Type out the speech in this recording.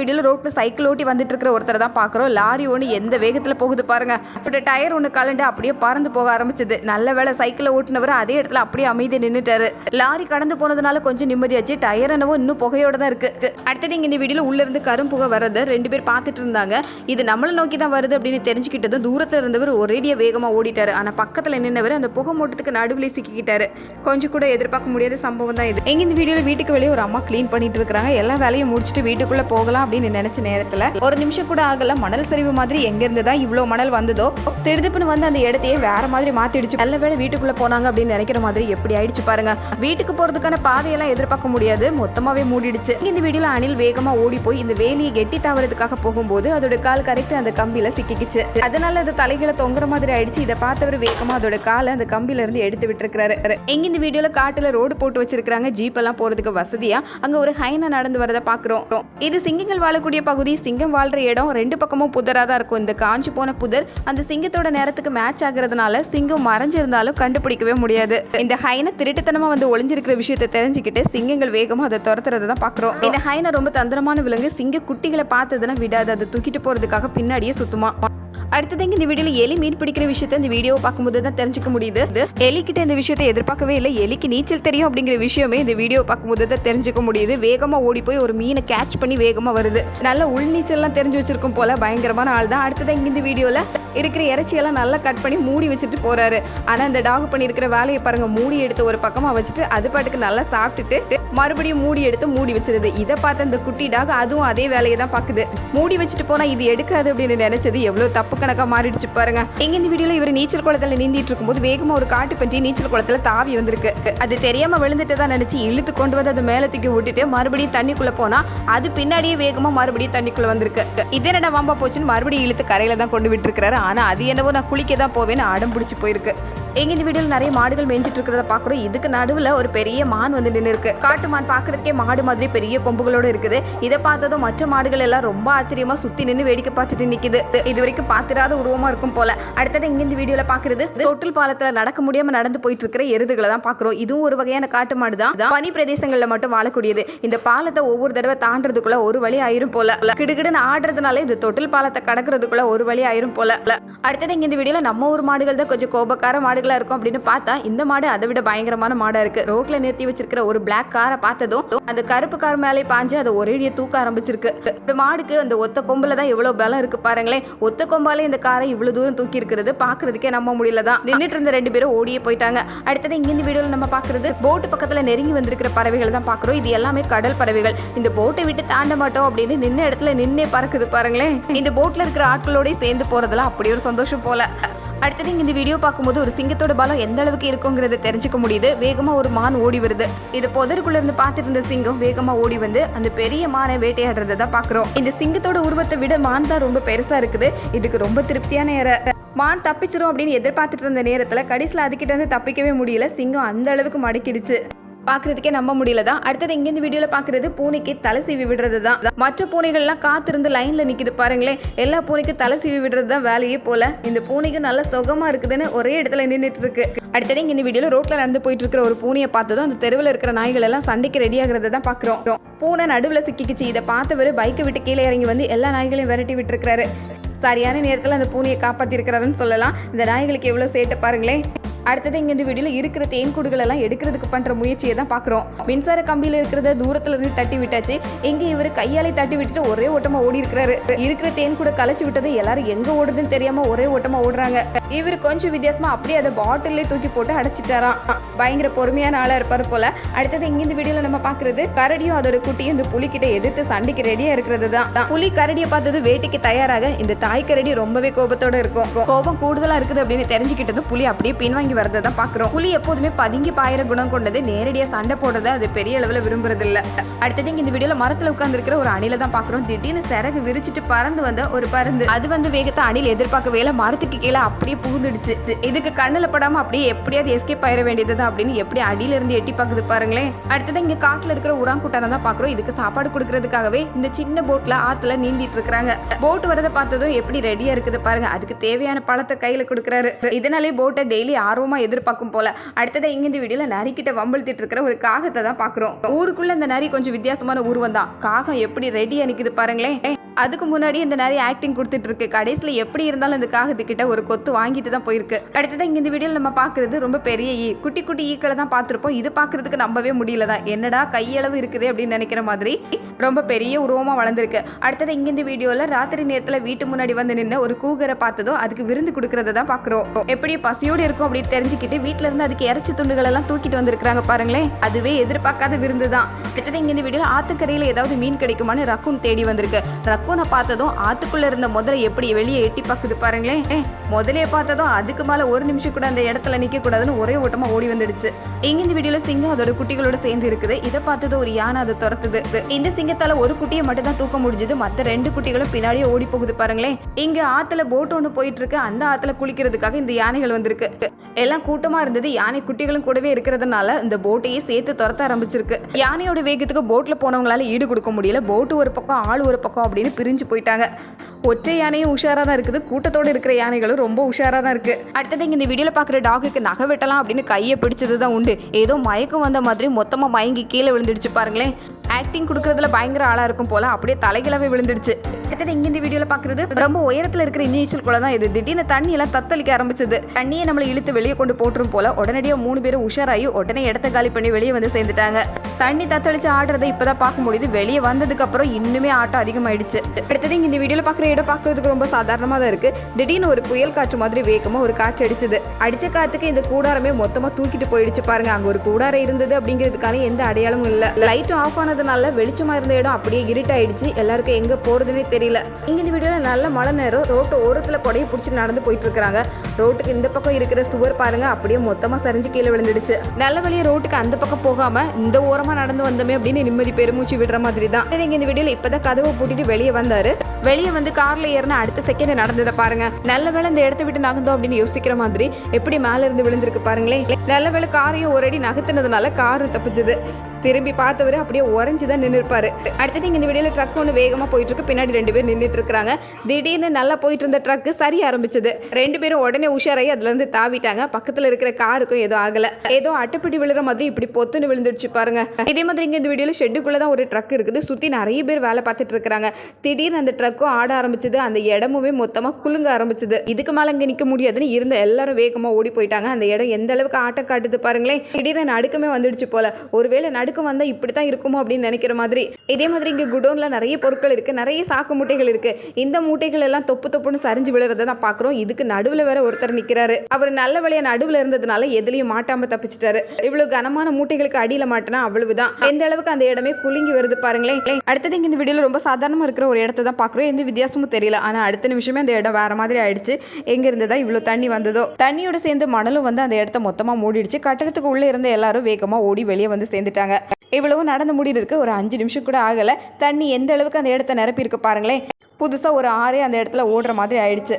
வீடியோவில் ரோட்டில் சைக்கிள் ஓட்டி வந்துட்டு இருக்கிற ஒருத்தர் தான் பார்க்குறோம். லாரி ஒன்று எந்த வேகத்தில் போகுது பாருங்க. அப்படி டயர் ஒன்று கலண்டு அப்படியே பறந்து போக ஆரம்பிச்சது. நல்ல வேளை சைக்கிளை ஓட்டினவர் அதே இடத்துல அப்படியே அமைதி நின்றுட்டாரு லாரி கடந்து போனதுனால கொஞ்சம் நிம்மதியாச்சு. டயர் என்னவோ இன்னும் புகையோட தான் இருக்கு. அடுத்தது இங்கே இந்த வீடியோவில் உள்ளேருந்து கரும்புகை வரதை ரெண்டு பேர் பார்த்துட்டு இருந்தாங்க. இது நம்மளை நோக்கி தான் வருது அப்படின்னு தெரிஞ்சுக்கிட்டதும் தூரத்தில் இருந்தவர் ஒரேடியாக வேகமாக ஓடிட்டாரு. ஆனால் பக்கத்தில் நின்னவர் அந்த புகை மூட்டத்துக்கு நடுவில் சிக்கிக்கிட்டாரு. கொஞ்சம் கூட எதிர்பார்க்க முடியாத சம்பவம் தான் இது. எங்க இந்த வீடியோவில் வீட்டுக்கு வெளியே ஒரு அம்மா க்ளீன் பண்ணிட்டு இருக்காங்க எல்லா வேலையும் முடிச்சுட்டு வீட்டுக்குள்ளே போகலாம் அப்படின்னு நினைச்ச நேரத்துல ஒரு நிமிஷம் கூட ஆகல. மணல் சரிவு மாதிரி எங்க இருந்து தான் இவ்வளோ மணல் வந்ததோ திருதுப்புன்னு வந்து அந்த இடத்தையே வேற மாதிரி மாத்திடுச்சு. நல்ல வேளை வீட்டுக்குள்ள போனாங்க அப்படின்னு நினைக்கிற மாதிரி எப்படி ஆயிடுச்சு பாருங்க. வீட்டுக்கு போறதுக்கான பாதையெல்லாம் எதிர்பார்க்க முடியாது. மொத்தமாவே மூடிடுச்சு. இந்த வீடியோல அணில் வேகமா ஓடி போய் இந்த வேலியை கெட்டி தவறதுக்காக போகும்போது அதோட கால் கரெக்ட் அந்த கம்பியில சிக்கிக்குச்சு. அதனால அது தலைகளை தொங்குற மாதிரி ஆயிடுச்சு. இதை பார்த்தவர் வேகமா அதோட காலை அந்த கம்பியில இருந்து எடுத்து விட்டுருக்காரு எங்க இந்த வீடியோல காட்டுல ரோடு போட்டு வச்சிருக்காங்க ஜீப் எல்லாம் போறதுக்கு வசதியா அங்க ஒரு ஹைனா நடந்து வரதை பாக்குறோம். இது சிங்கங்கள் வாழக்கூடிய பகுதி சிங்கம் வாழ்கிற இடம். ரெண்டு பக்கமும் புதராக தான் இருக்கும். இந்த காஞ்சு போன புதர் அந்த சிங்கத்தோட நேரத்துக்கு மேட்ச் ஆகுறதுனால சிங்கம் மறைஞ்சிருந்தாலும் கண்டுபிடிக்கவே முடியாது. இந்த ஹைனை திருட்டுத்தனமா வந்து ஒளிஞ்சிருக்கிற விஷயத்தை தெரிஞ்சுக்கிட்டு சிங்கங்கள் வேகமா அதை துரத்துறதை தான் பாக்குறோம். இந்த ஹைனை ரொம்ப தந்திரமான விலங்கு. சிங்க குட்டிகளை பார்த்ததுன்னா விடாது. அதை தூக்கிட்டு போறதுக்காக பின்னாடியே சுத்துமா. அடுத்தது இந்த வீடியோல எலி மீன் பிடிக்கிற விஷயத்த இந்த வீடியோவை பார்க்கும்போது தான் தெரிஞ்சுக்க முடியுது. எலி எலிக்கிட்ட இந்த விஷயத்தை எதிர்பார்க்கவே இல்லை. எலிக்கு நீச்சல் தெரியும் அப்படிங்கிற விஷயமே இந்த வீடியோ பார்க்கும்போது தான் தெரிஞ்சுக்க முடியுது. வேகமா ஓடி போய் ஒரு மீனை கேட்ச் பண்ணி வேகமா வருது. நல்ல உள்நீச்சல்லாம் தெரிஞ்சு வச்சிருக்கும் போல பயங்கரமான ஆள் தான் அடுத்தது இந்த வீடியோல இருக்கிற இறைச்சியெல்லாம் நல்லா கட் பண்ணி மூடி வச்சுட்டு போறாரு. ஆனா இந்த டாக் பண்ணியிருக்கிற வேலையை பாருங்க. மூடி எடுத்து ஒரு பக்கமா வச்சுட்டு அது பாட்டுக்கு நல்லா சாப்பிட்டுட்டு மறுபடியும் மூடி எடுத்து மூடி வச்சிருது. இதை பார்த்த இந்த குட்டி டாக் அதுவும் அதே வேலையை தான் பாக்குது மூடி வச்சுட்டு போனா இது எடுக்காது அப்படின்னு நினைச்சது எவ்வளவு தப்பு கணக்கா மாறிடுச்சு பாருங்க. எங்க இந்த வீடியோல இவர் நீச்சல் குளத்துல நீந்திட்டு இருக்கும்போது வேகமா ஒரு காட்டு பன்றி நீச்சல் குளத்துல தாவி வந்திருக்கு. அது தெரியாம விழுந்துட்டு தான் நினைச்சு இழுத்து கொண்டு வந்து அதை மேல தூக்கி விட்டுட்டு மறுபடியும் தண்ணிக்குள்ள போனா அது பின்னாடியே வேகமா மறுபடியும் தண்ணிக்குள்ள வந்திருக்கு. இது என்னடா வம்பா போச்சுன்னு மறுபடியும் இழுத்து கரையில தான் கொண்டு விட்டுருக்காரு ஆனால் அது என்னவோ நான் குளிக்க தான் போவேன்னு அடம் பிடிச்சி போயிருக்கு. எங்க இந்த வீடியோல நிறைய மாடுகள் மேய்ஞ்சிட்டு இருக்கிறத பாக்குறோம் இதுக்கு நடுவுல ஒரு பெரிய மான் வந்து நின்று இருக்கு காட்டு மான் பாக்குறதுக்கே மாடு மாதிரி பெரிய கொம்புகளோட இருக்குது. இதை பார்த்ததும் மற்ற மாடுகள் எல்லாம் ரொம்ப ஆச்சரியமா சுத்தி நின்று வேடிக்கை பார்த்துட்டு நிக்குது. இது வரைக்கும் பார்த்திராத உருவமா இருக்கும் போல. அடுத்தது இங்க இந்த வீடியோல பாக்குறது தொட்டில் பாலத்துல நடக்க முடியாம நடந்து போயிட்டு இருக்கிற எருதுகளை தான் பாக்குறோம் இதுவும் ஒரு வகையான காட்டு மாடு தான். பனி பிரதேசங்கள்ல மட்டும் வாழக்கூடியது. இந்த பாலத்தை ஒவ்வொரு தடவை தாண்டதுக்குள்ள ஒரு வழி ஆயிரும் போல. கிடுகிடுன்னு ஆடுறதுனால இந்த தொட்டில் பாலத்தை கடக்கிறதுக்குள்ள ஒரு வழி ஆயிரும் போல. அடுத்தது இங்க இந்த வீடியோல நம்ம ஊர் மாடுகள் தான். கொஞ்சம் கோபக்கார மாடுகள் இருக்கும் அப்படின்னு பார்த்தா இந்த மாடு அதை விட பயங்கரமான மாடா இருக்கு. ரோட்ல நிறுத்தி வச்சிருக்கிற ஒரு பிளாக் காரை பார்த்ததும் அந்த கருப்பு கார் மேலே பாஞ்சு அதை ஒரேடியா தூக்க ஆரம்பிச்சிருக்கு. இந்த மாடுக்கு அந்த ஒத்த கொம்புல தான் எவ்வளவு பலம் இருக்குது பாருங்களேன். ஒத்த கொம்பாலே இந்த காரை இவ்வளவு தூரம் தூக்கி இருக்கிறது பாக்குறதுக்கே நம்ம முடியல தான். நின்றுட்டு இருந்த ரெண்டு பேரும் ஓடியே போயிட்டாங்க. அடுத்தது இங்க வீடியோவில் நம்ம பாக்குறது போட்டு பக்கத்துல நெருங்கி வந்திருக்கிற பறவைகள் தான் பாக்குறோம் இது எல்லாமே கடல் பறவைகள். இந்த போட்டை விட்டு தாண்ட மாட்டோம் அப்படின்னு நின்ன இடத்துல நின்னே பறக்குது பாருங்களேன். இந்த போட்டில் இருக்கிற ஆட்களோடய சேர்ந்து போறதுல அப்படி ஒரு சந்தோஷம் போல. அடுத்தது நீங்கள் இந்த வீடியோ பார்க்கும்போது ஒரு சிங்கத்தோட பலம் எந்த அளவுக்கு இருக்குங்கிறத தெரிஞ்சுக்க முடியுது. வேகமாக ஒரு மான் ஓடி வருது. இது புதருக்குள்ள இருந்து பார்த்துட்டு இருந்த சிங்கம் வேகமாக ஓடி வந்து அந்த பெரிய மானை வேட்டையாடுறத தான் பார்க்குறோம். இந்த சிங்கத்தோட உருவத்தை விட மான் தான் ரொம்ப பெருசாக இருக்குது. இதுக்கு ரொம்ப திருப்தியான ஏற மான் தப்பிச்சிரும் அப்படின்னு எதிர்பார்த்துட்டு இருந்த நேரத்தில் கடைசியில் அதுக்கிட்ட இருந்து தப்பிக்கவே முடியல. சிங்கம் அந்த அளவுக்கு மடக்கிடுச்சு. பார்க்குறதுக்கே நம்ப முடியல தான் அடுத்தது இங்க இந்த வீடியோல பாக்குறது பூனைக்கு தலை சீவி விடுறது தான். மற்ற பூனைகள்லாம் காத்திருந்து லைன்ல நிக்குது பாருங்களேன் எல்லா பூனைக்கும் தலை சீவி விடுறது தான் வேலையே போல. இந்த பூனைக்கும் நல்ல சுகமா இருக்குதுன்னு ஒரே இடத்துல நின்றுட்டு இருக்கு அடுத்தது இங்க இந்த வீடியோல ரோட்ல நடந்து போயிட்டு இருக்கிற ஒரு பூனையை பார்த்ததும் அந்த தெருவில் இருக்கிற நாய்கள் எல்லாம் சண்டைக்கு ரெடி ஆகுறத தான் பாக்குறோம் பூனை நடுவில் சிக்கிக்கிச்சு. இதை பார்த்தவர் பைக்கை விட்டு கீழே இறங்கி வந்து எல்லா நாய்களையும் விரட்டி விட்டுருக்காரு சரியான நேரத்தில் அந்த பூனையை காப்பாத்திருக்கிறாருன்னு சொல்லலாம். இந்த நாய்களுக்கு எவ்வளோ சேட்டை பாருங்களேன். அடுத்தது இங்கேருந்து இந்த இருக்கிற தேன் கூடுகளெல்லாம் எடுக்கிறதுக்கு பண்ணுற முயற்சியை தான் பார்க்குறோம். மின்சார கம்பியில் இருக்கிறத தூரத்தில் இருந்து தட்டி விட்டாச்சு. எங்கே இவர் கையாலே தட்டி விட்டுட்டு ஒரே ஓட்டமாக ஓடி இருக்கிறாரு. இருக்கிற தேன் கூட கலைச்சு விட்டது எல்லாரும் எங்கே ஓடுதுன்னு தெரியாமல் ஒரே ஓட்டமாக ஓடுறாங்க. இவர் கொஞ்சம் வித்தியாசமாக அப்படியே அதை பாட்டிலே தூக்கி போட்டு அடைச்சிட்டாராம். பயங்கர பொறுமையான ஆளாக இருப்பார் போல. அடுத்தது இங்கேருந்து இந்த நம்ம பார்க்குறது கரடியும் அதோட குட்டியும் இந்த புலிக்கிட்ட எதிர்த்து சண்டைக்கு ரெடியாக இருக்கிறது தான். புலி கரடியை பார்த்தது வேட்டைக்கு தயாராக இந்த தாய் கரடி ரொம்பவே கோபத்தோட இருக்கும். கோபம் கூடுதலாக இருக்குது அப்படின்னு தெரிஞ்சுக்கிட்டது புலி அப்படியே பின்வாங்கி வரதை தான் பார்க்குறோம் புலி எப்போதுமே பதுங்கி பாயிற குணம் கொண்டது நேரடியாக சண்டை போடுறத அது பெரிய அளவில் விரும்புறது இல்லை அடுத்தது இங்கே இந்த வீடியோவில் மரத்தில் உட்காந்துருக்கிற ஒரு அணில தான் பார்க்குறோம் திடீர்னு சிறகு விரிச்சிட்டு பறந்து வந்த ஒரு பருந்து. அது வந்து வேகத்தை அணில் எதிர்பார்க்கவே இல்லை மரத்துக்கு கீழே அப்படியே புகுந்துடுச்சு. இதுக்கு கண்ணில் படாம அப்படியே எப்படியாவது எஸ்கேப் ஆயிட வேண்டியதுதான் அப்படின்னு எப்படி அடியில இருந்து எட்டி பார்க்குது பாருங்களேன். அடுத்தது இங்கே காட்டில் இருக்கிற உராங்குட்டானை தான் பார்க்குறோம் இதுக்கு சாப்பாடு கொடுக்கறதுக்காகவே இந்த சின்ன போட்டில் ஆற்றுல நீந்திட்டு இருக்கிறாங்க. போட் வரதை பார்த்ததும் எப்படி ரெடியாக இருக்குது பாருங்க. அதுக்கு தேவையான பழத்தை கையில் கொடுக்குறாரு. இதனாலே போட்டை டெய்லி ஆர்வம் ஆர்வமாக எதிர்பார்க்கும் போல. அடுத்ததை இங்க இந்த வீடியோவில் நரிக்கிட்ட வம்பிழுத்திட்டு இருக்கிற ஒரு காகத்தை தான் பார்க்குறோம். ஊருக்குள்ள இந்த நரி கொஞ்சம் வித்தியாசமான உருவம் தான் காகம் எப்படி ரெடியாக நிற்குது பாருங்களேன். அதுக்கு முன்னாடி இந்த நிறைய ஆக்டிங் கொடுத்துட்டு இருக்கு கடைசியில் எப்படி இருந்தாலும் இந்த காகத்துக்கிட்ட ஒரு கொத்து வாங்கிட்டு தான் போயிருக்கு. அடுத்தது இங்கே இந்த வீடியோவில் நம்ம பார்க்குறது ரொம்ப பெரிய ஈ. குட்டி குட்டி ஈக்களை தான் பார்த்துருப்போம். இது பார்க்கறதுக்கு நம்பவே முடியல தான். என்னடா கையளவு இருக்குது அப்படின்னு நினைக்கிற மாதிரி ரொம்ப பெரிய உருவமாக வளர்ந்துருக்கு. அடுத்தது இங்கே இந்த வீடியோவில் ராத்திரி நேரத்தில் வீட்டு முன்னாடி வந்து நின்று ஒரு கூகரை பார்த்ததோ அதுக்கு விருந்து கொடுக்கறத தான் பார்க்குறோம் எப்படி பசியோடு இருக்கும் அப்படின்னு தெரிஞ்சுக்கிட்டு வீட்டில் இருந்து அதுக்கு இறைச்சி துண்டுகள் எல்லாம் தூக்கிட்டு வந்திருக்காங்க பாருங்களேன். அதுவே எதிர்பார்க்காத விருந்து தான். அடுத்தது இங்கே இந்த வீடியோவில் ஆத்துக்கரையில் ஏதாவது மீன் கிடைக்குமான்னு ரக்கும் தேடி வந்திருக்கு. ரக்கூனை பார்த்ததும் ஆத்துக்குள்ளே இருந்த முதல்ல எப்படி வெளியே எட்டி பார்க்குது பாருங்களேன். ஏ, பார்த்ததும் அதுக்கு மேலே ஒரு நிமிஷம் கூட அந்த இடத்துல நிற்கக்கூடாதுன்னு ஒரே ஓட்டமாக ஓடி வந்துடுச்சு. இங்க இந்த வீடியோல சிங்கம் அதோட குட்டிகளோட சேர்ந்து இருக்குது. இதை பார்த்ததும் ஒரு யானை அதை துரத்துது. இந்த சிங்கத்தால ஒரு குட்டியை மட்டும் தான் தூக்க முடிஞ்சது. மற்ற ரெண்டு குட்டிகளும் பின்னாடியே ஓடி போகுது பாருங்களேன். இங்க ஆத்துல போட் ஒன்று போயிட்டு இருக்கு. அந்த ஆத்துல குளிக்கிறதுக்காக இந்த யானைகள் வந்திருக்கு. எல்லாம் கூட்டமா இருந்தது. யானை குட்டிகளும் கூடவே இருக்கிறதுனால இந்த போட்டையே சேர்த்து துரத்த ஆரம்பிச்சிருக்கு. யானையோட வேகத்துக்கு போட்ல போனவங்களால ஈடு கொடுக்க முடியல. போட்டு ஒரு பக்கம் ஆள் ஒரு பக்கம் அப்படின்னு பிரிஞ்சு போயிட்டாங்க. ஒற்றை யானையும் உஷாரா தான் இருக்குது. கூட்டத்தோட இருக்கிற யானைகளும் ரொம்ப உஷாரா தான் இருக்கு. அடுத்தது இங்க இந்த வீடியோல பாக்குற டாகுக்கு நகை வெட்டலாம் அப்படின்னு கையை பிடிச்சது தான் உண்டு. ஏதோ மயக்கம் வந்த மாதிரி மொத்தமா மயங்கி கீழே விழுந்துடுச்சு பாருங்களேன். ஆக்டிங் கொடுக்கறதுல பயங்கர ஆளாக இருக்கும் போல அப்படியே தலைகிழவே விழுந்துடுச்சு. அடுத்தது இங்கே இந்த வீடியோவில் பார்க்குறது ரொம்ப உயரத்தில் இருக்கிற நீச்சல் குளம் தான் இது. திடீர்னு தண்ணி எல்லாம் தத்தளிக்க ஆரம்பிச்சது. தண்ணியை நம்மளை இழுத்து வெளியே கொண்டு போட்டுரும் போல உடனடியாக மூணு பேரும் உஷாராகி உடனே இடத்த காலி பண்ணி வெளியே வந்து சேர்ந்துட்டாங்க. தண்ணி தத்தளிச்சு ஆடுறதை இப்பதான் பார்க்க முடியுது. வெளியே வந்ததுக்கு அப்புறம் இன்னுமே ஆட்டம் அதிகமாயிடுச்சு. அடுத்தது இங்க இந்த வீடியோல பாக்குற இடம் பார்க்கறதுக்கு ரொம்ப சாதாரணமா தான் இருக்கு. திடீர்னு ஒரு புயல் காற்று மாதிரி வேகமா ஒரு காற்று அடிச்சது. அடிச்ச காத்துக்கு இந்த கூடாரமே மொத்தமா தூக்கிட்டு போயிடுச்சு பாருங்க. அங்க ஒரு கூடாரம் இருந்தது அப்படிங்கிறதுக்கான எந்த அடையாளமும் இல்ல. லைட்டும் ஆஃப் ஆனதுனால வெளிச்சமா இருந்த இடம் அப்படியே இருட்டாயிடுச்சு. எல்லாருக்கும் எங்க போகிறதுனே தெரியல. இங்க இந்த வீடியோல நல்ல மழை நேரம். ரோட்டு ஓரத்துல கொடையை பிடிச்சி நடந்து போயிட்டு இருக்காங்க ரோட்டுக்கு இந்த பக்கம் இருக்கிற சுவர் பாருங்க அப்படியே மொத்தமா சரிஞ்சு கீழே விழுந்துடுச்சு. நல்ல வழியை ரோட்டுக்கு அந்த பக்கம் போகாம இந்த ஓரம் நடந்து வந்தோமே அப்படின்னு நிம்மதி பெருமூச்சு விடுற மாதிரி தான் இந்த வீடியோல இப்பதான் கதவை பூட்டிட்டு வெளியே வந்தாரு. வெளியே வந்து கார்ல ஏறின அடுத்த செகண்ட் நடந்ததை பாருங்க. நல்ல வேலை இந்த இடத்த விட்டு நகர்ந்தோம் அப்படின்னு யோசிக்கிற மாதிரி எப்படி மேல இருந்து விழுந்திருக்கு பாருங்களேன். நல்ல வேளை காரையும் ஒரு அடி நகர்த்தினதுனால காரும் தப்பிச்சது. திரும்பி பார்த்தவர் அப்படியே உறைஞ்சி தான் நின்றுருப்பார் அடுத்தது இங்கே இந்த வீடியோவில் ட்ரக் ஒன்று வேகமாக போயிட்டு இருக்கு பின்னாடி ரெண்டு பேர் நின்றுட்டு இருக்கிறாங்க திடீர்னு நல்லா போயிட்டு இருந்த ட்ரக்கு சரி ஆரம்பிச்சது. ரெண்டு பேரும் உடனே உஷாராகி அதுலேருந்து தாவிட்டாங்க. பக்கத்தில் இருக்கிற காருக்கும் எதுவும் ஆகலை. ஏதோ அட்டுப்பிடி விழுற மாதிரி இப்படி பொத்துன்னு விழுந்துடுச்சு பாருங்க. இதே மாதிரி இங்கே இந்த வீடியோவில் ஷெட்டுக்குள்ள தான் ஒரு ட்ரக் இருக்குது. சுற்றி நிறைய பேர் வேலை பார்த்துட்டு இருக்கிறாங்க. திடீர்னு அந்த ட்ரக்கும் ஆட ஆரம்பிச்சது. அந்த இடமுமே மொத்தமாக குலுங்க ஆரம்பிச்சது. இதுக்கு மேலே இங்கே நிற்க முடியாதுன்னு இருந்த எல்லாரும் வேகமாக ஓடி போயிட்டாங்க. அந்த இடம் எந்த அளவுக்கு ஆட்டம் காட்டுது பாருங்களேன். திடீர்னு நடுக்கமே வந்துடுச்சு போல. ஒருவேளை நடுக்கம் வந்தால் இப்படி தான் இருக்குமோ அப்படின்னு நினைக்கிற மாதிரி. இதே மாதிரி இங்கே குடோன்ல நிறைய பொருட்கள் இருக்கு நிறைய சாக்கு மூட்டைகள் இருக்கு. இந்த மூட்டைகள் எல்லாம் தொப்பு தொப்புன்னு சரிஞ்சு விழுறத தான் பாக்குறோம். இதுக்கு நடுவுல வேற ஒருத்தர் நிக்கிறாரு. அவர் நல்ல வழியா நடுவில் இருந்ததுனால எதுலையும் மாட்டாமல் தப்பிச்சிட்டாரு. இவ்வளோ கனமான மூட்டைகளுக்கு அடியில் மாட்டினா அவ்வளவுதான். எந்த அளவுக்கு அந்த இடமே குலுங்கி வருது பாருங்களேன். அடுத்தது இங்கே இந்த வீடியோவில் ரொம்ப சாதாரணமாக இருக்கிற ஒரு இடத்த தான் பார்க்குறோம் எந்த வித்தியாசமும் தெரியல. ஆனால் அடுத்த நிமிஷமே அந்த இடம் வேற மாதிரி ஆயிடுச்சு. எங்கேருந்து தான் இவ்வளோ தண்ணி வந்ததோ. தண்ணியோட சேர்ந்து மணலும் வந்து அந்த இடத்த மொத்தமாக மூடிடுச்சு. கட்டடத்துக்கு உள்ளே இருந்த எல்லாரும் வேகமாக ஓடி வெளியே வந்து சேர்ந்துட்டாங்க. இவ்வளவு நடந்து முடியறதுக்கு ஒரு அஞ்சு நிமிஷம் கூட ஆகலை. தண்ணி எந்த அளவுக்கு அந்த இடத்த நிரப்பி இருக்கு பாருங்களேன். புதுசா ஒரு ஆறே அந்த இடத்துல ஓடுற மாதிரி ஆயிடுச்சு.